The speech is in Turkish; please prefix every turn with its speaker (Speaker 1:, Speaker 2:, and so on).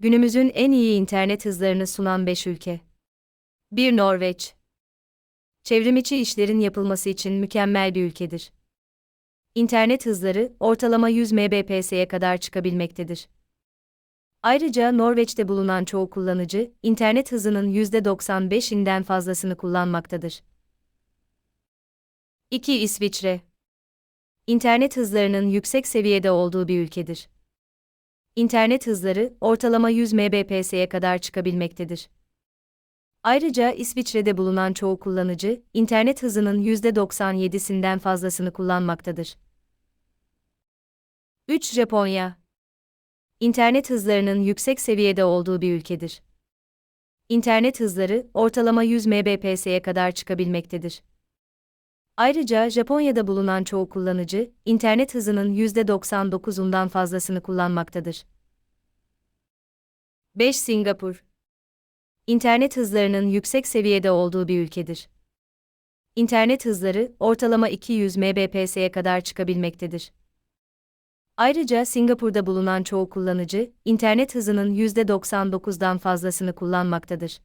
Speaker 1: Günümüzün en iyi internet hızlarını sunan 5 ülke. 1. Norveç. Çevrimiçi işlerin yapılması için mükemmel bir ülkedir. İnternet hızları ortalama 100 Mbps'ye kadar çıkabilmektedir. Ayrıca Norveç'te bulunan çoğu kullanıcı, internet hızının %95'inden fazlasını kullanmaktadır. 2. İsviçre. İnternet hızlarının yüksek seviyede olduğu bir ülkedir. İnternet hızları ortalama 100 Mbps'ye kadar çıkabilmektedir. Ayrıca İsviçre'de bulunan çoğu kullanıcı, internet hızının %97'sinden fazlasını kullanmaktadır. 3. Japonya İnternet hızlarının yüksek seviyede olduğu bir ülkedir. İnternet hızları ortalama 100 Mbps'ye kadar çıkabilmektedir. Ayrıca Japonya'da bulunan çoğu kullanıcı, internet hızının %99'undan fazlasını kullanmaktadır. 5. Singapur İnternet hızlarının yüksek seviyede olduğu bir ülkedir. İnternet hızları ortalama 200 Mbps'ye kadar çıkabilmektedir. Ayrıca Singapur'da bulunan çoğu kullanıcı, internet hızının %99'dan fazlasını kullanmaktadır.